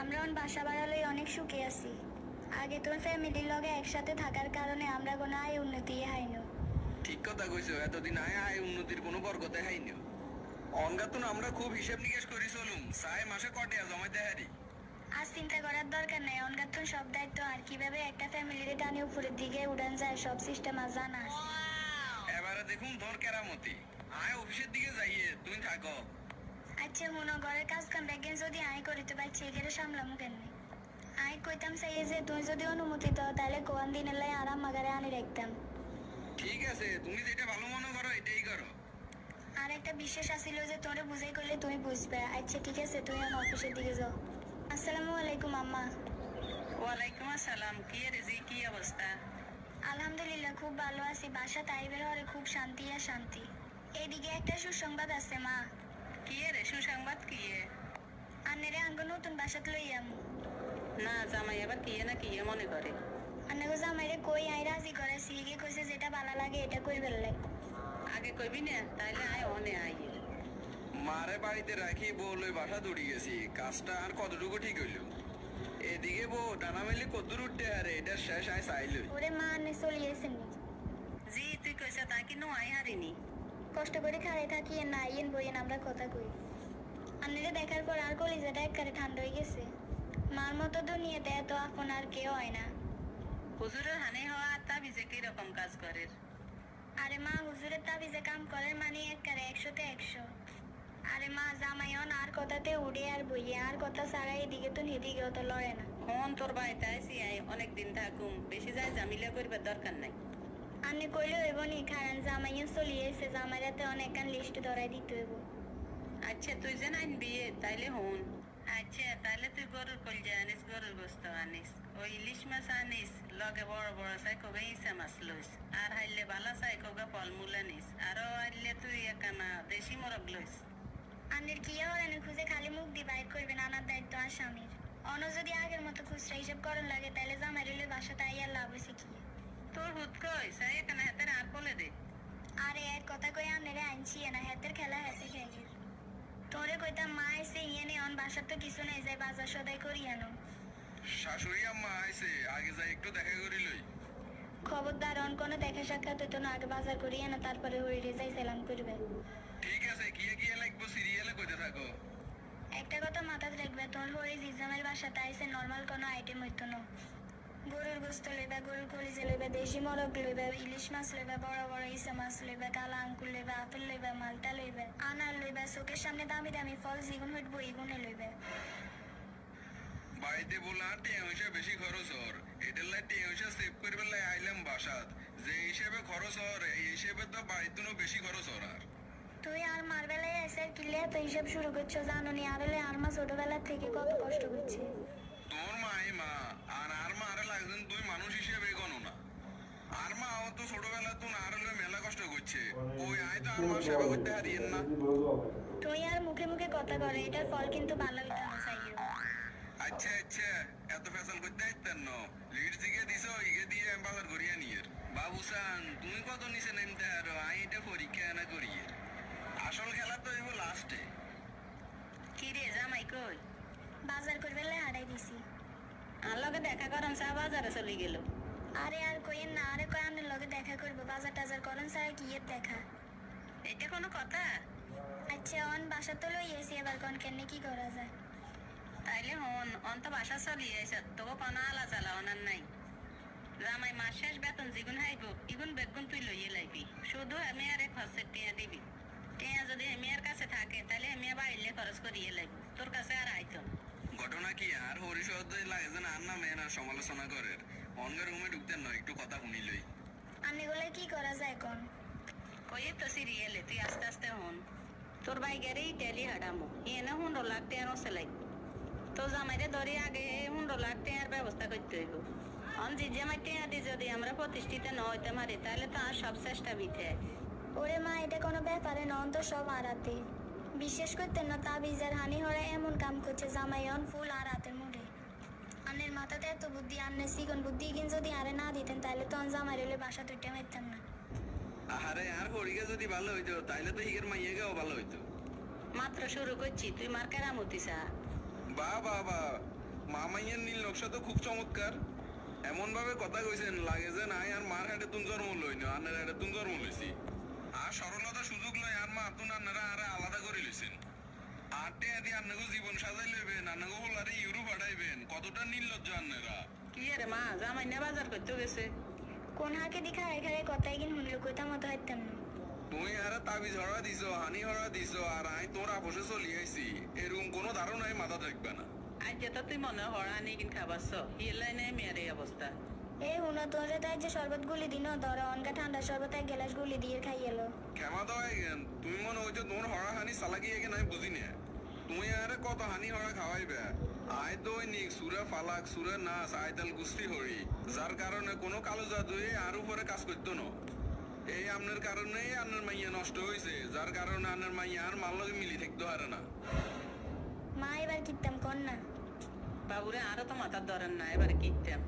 আমরা অন বাসা বাড়ালই অনেক সুখে আছি। আগে তোর ফ্যামিলির লগে একসাথে থাকার কারণে আমরা কোনো আয় উন্নতি হাইনো ঠিক কথা কইছো এতদিন আয় আয় উন্নতির কোনো বরকতে হাইনি অনগাতুন আমরা খুব হিসেব নিকেশ করি চলুম সাই মাসে কটে জমাইতে হারি? আজ চিন্তা করার দরকার নেই অনগাতুন সব দায়িত্ব আর কীভাবে একটা ফ্যামিলির টানে উপরের দিকে উড়ান যায় সব সিস্টেম আর জানা। এবারে দেখুন তোর কেরামতি। আয় অফিসের দিকে যাইয়ে তুমি থাকো। আচ্ছা হুনো ঘরের কাজ কাম ব্যাগেন যদি আয় করিতে পারছি এখানে সামলামু কেমনি? আয় কইতাম চাই যে তুই যদি অনুমতি দাও তাহলে কোয়ান দিনের লাই আরাম মাগারে আনি রাখতাম। ঠিক আছে তুমি যেটা ভালো মনে করো এটাই করো। আর একটা বিশেষ আসিল যে তোরে বুঝাই করলে তুমি বুঝবে। আচ্ছা ঠিক আছে তুই আমার অফিসের দিকে যাও। আসসালামু আলাইকুম আম্মা। ওয়ালাইকুম আসসালাম কি রেজি কি অবস্থা? আলহামদুলিল্লাহ খুব ভালো আছি। বাসা তাইবের ঘরে খুব শান্তি আর শান্তি। এদিকে একটা সুসংবাদ আছে মা। কি রে সুসংবাদ কি? আন্নেরে আঙ্গ নতুন বাসাত লইয়াম না জামাই আবার কি না কি মনে করে। আন্নাগো জামাইরে কই আই রাজি করে। সিগে কইছে যেটা ভালো লাগে এটা কই ফেললে আগে কইবি না তাইলে আয় অনে আয় মারে বাড়িতে রাখি বউ লই বাসা দৌড়ি গেছি। কাজটা আর কতটুকু ঠিক হইল? এদিকে বউ টানা মেলি কদ্দুর উঠতে আরে এটা শেষ আয় চাইলই ওরে মা আন্নে চলিয়েছেন জি তুই কইছ তা কি নো আয় হারিনি। কষ্ট করে খাড়ে থাকি না ইয়েন বইয়েন আমরা কথা কই। আন্নেরে দেখার পর আর কলিজাটা একবারে ঠান্ডা হয়ে গেছে। মার মতো দুনিয়াতে এত আপন আর কেউ হয় না। হুজুরের হানি হওয়া আর তা বিজে কি রকম কাজ করে? আরে মা হুজুরের তাবিজে কাম করে মানে একবারে একশোতে একশো। আরে মা জামাইন আর কথাতে উড়ে আর বইয়ে আর কথা ছাড়া এদিকে তো এদিকে তো লড়ে না। হন তোর বাড়িতে আইসি আয় অনেক দিন থাকুম। বেশি যায় জামিলা করবার দরকার নাই। আন্নে কইলে হইব নি কারণ জামাইও চলিয়েছে জামাইরাতে অনেক গান লিস্ট ধরাই দিতে হইব। আচ্ছা তুই যে নাইন বিয়ে তাইলে হন। আচ্ছা তাইলে তুই গরুর কলজা আনিস গরুর গোস্ত আনিস। ওই ইলিশ মাছ আনিস লগে বড় বড় চাই কবে ইসা মাছ লইস। আর হাইলে বালা চাই কবে ফলমূল আনিস। আরও আইলে তুই একানা দেশি মোরগ লইস। আন্নের কি হলেন খুঁজে খালি মুখ দিয়ে বাইর করবেন আনার দায়িত্ব আর স্বামীর অন্য যদি আগের মতো খুচরা হিসেব করার লাগে তাহলে জামাই রেলে বাসাতে আইয়ার লাভ হয়েছে কি? তোর হুত কই চাই একানা হাতের আর বলে দে। আরে এক কথা কই আন্নেরে আনছি না হাতের খেলা হাতে খেলি তোরে কইতাম মা এসে ইয়ে নে অন বাসার তো কিছু নেই যাই বাজার সদাই করি আনো। শাশুড়ি আম্মা আইছে আগে যাই একটু দেখা করি লই। খবরদার অন কোনো দেখা সাক্ষাৎ হতো না আগে বাজার করি আনো তারপরে হরিরে যাই সেলাম করবে। ঠিক আছে কিয়ে কিয়ে লাগবো সিরিয়ালে কইতে থাকো। একটা কথা মাথায় রাখবে তোর হরি জিজামের বাসাতে আইসে নর্মাল কোনো আইটেম হইতো না। গরুর গোস্ত লইবা গরুর কলিজা লইবা দেশি মরগ লইবা ইলিশ মাছ লইবা বড় বড় ইসা মাছ লইবা কালা আঙ্কুর লইবা আপেল লইবা মালটা লইবা আনার লইবা চোখের সামনে দামি দামি ফল যেগুন হইব এগুনে লইবা বাড়িতে বললা টিয়া বেশি খরচ হর এটার লাই টিয়া সেভ করবার লাই আইলাম বাসাত। যে হিসেবে খরচ হর এই হিসেবে তো বাড়িতে বেশি খরচ হর আর তুই আর মার বেলায় এসে কিলে তো হিসাব শুরু করছ জানো নি আর হলে আর মা ছোটবেলা থেকে কত কষ্ট করছে। তোর মাই মা আর আর মা আরে লাগছেন তুই মানুষ হিসেবে গণো না আর মা ও তো ছোটবেলা তো মেলা কষ্ট করছে। ওই আয় তো আর মা সেবা করতে হারিয়েন না। তুই আর মুখে মুখে কথা করে এটার ফল কিন্তু ভালো হইতো না চাইও আচ্ছা আচ্ছা এত ফেসাল করতে আইতেন ন। লিড দিকে দিছো ইগে দিয়ে আমি করিয়া নিয়ের। বাবুসান তুমি কত নিচে নামতে আরও আই এটা পরীক্ষা না করিয়ে। আসল খেলা তো এবার লাস্টে কি রে জামাই কই? বাজার করবে লাই হারাই দিছি। আর লগে দেখা করেন চা বাজারে চলে গেল। আরে আর কইেন না আরে কই আনের লগে দেখা করব বাজার টাজার করেন ছাড়া কি এর দেখা? এটা কোনো কথা? আচ্ছা অন বাসা তো লই এসি এবার কোন কেনে কি করা যায়? তাইলে হন অন্ত বাসা চলিয়ে আইসা তোকে কোনো আলা জ্বালা অনার নাই। জামাই মাস শেষ বেতন যেগুন হাইব ইগুন বেগুন তুই লইয়ে লাইবি। শুধু আমি আর এক হসের টিয়া দিবি। টিয়া যদি এমিয়ার কাছে থাকে তাহলে এমিয়া বাড়িলে খরচ করিয়ে লাইব। তোর কাছে আর আইতো ঘটনা কি? আর হরিশদ লাগে যেন আর না মেয়ে সমালোচনা করে। অনগের রুমে ঢুকতেন না একটু কথা শুনিলই। আমি গুলো কি করা যায় কোন কই তো সিরিয়ালে তুই আস্তে আস্তে হন। তোর বাইগারে ইটালি হাডামো এনে হুন্ডো লাখ টিয়ার সেলাই তো জামাইরে ধরে আগে হুন্ডো লাখ টিয়ার ব্যবস্থা করতে হইব। অন যে জামাই টিয়া দি যদি আমরা প্রতিষ্ঠিত ন হইতে পারি তাহলে তো আর সব চেষ্টা বিথে ওরে মা এটা কোনো ব্যাপারে নন তো সব আরাতে। বিশেষ করতেন না তা বিজার হানি হরে এমন কাম করছে জামাই অন ফুল আর রাতের মুড়ে। আন্নের মাথাতে এত বুদ্ধি আন্নের সিগন বুদ্ধি কিন যদি আরে না দিতেন তাহলে তো জামাই রেলে বাসা তুইটা মারতাম না। আরে আর হরিকে যদি ভালো হইতো তাইলে তো হিগের মাইয়াকেও ভালো হইতো। মাত্র শুরু করছি তুই মার কেরামতি চা বা বা বা মা মাইয়ের নীল নকশা তো খুব চমৎকার। এমন ভাবে কথা কইছেন লাগে যে নাই আর মার হাটে তুন জন্ম লই না আন্নার হাটে তুন জন্ম লইছি। আর সরলতা সুযোগ লই আর মা তুন আন্নারা আরে আলাদা করে লইছেন। আটে আদি আন্নাগো জীবন সাজাই লইবেন আন্নাগো হোলারে ইউরো পাঠাইবেন কতটা নির্লজ্জ আন্নারা কি রে মা জামাই না বাজার করতে গেছে। কোন হাকে দিখা এখানে কথাই কিন শুনলো কইতা মতো হাইতাম না। তুই আরে তাবিজ হরা দিছ হানি হরা দিছ আর আই তোর আপোষে চলি আইছি। এরকম কোনো ধারণাই মাথা থাকবে না। আজ যেটা তুই মনে হড়া নিয়ে কিন খাবাস হিলাই নাই মেয়ের এই অবস্থা। এ হুনো তোরে তাই যে শরবত গুলি দিন ধরা অনকা ঠান্ডা শরবত এক গ্লাস গুলি দিয়ে খাই এলো। ক্ষমা তো গেন তুমি মনে হইছে তোমার হরা হানি চালাকি এখানে আমি বুঝি না। তুমি আরে কত হানি হরা খাওয়াইবে আয় তো ওই নিক সুরে ফালাক সুরে নাচ আয়তাল গুস্তি হরি। যার কারণে কোনো কালো জাদুয়ে আর উপরে কাজ করতো না। এই আপনার কারণে আপনার মাইয়া নষ্ট হয়েছে যার কারণে আপনার মাইয়া আর মাল লগে মিলি থাকতে পারে না। মা এবার কিতাম কর না। বাবুরে আরও তো মাথার ধরেন না এবারে কিনতাম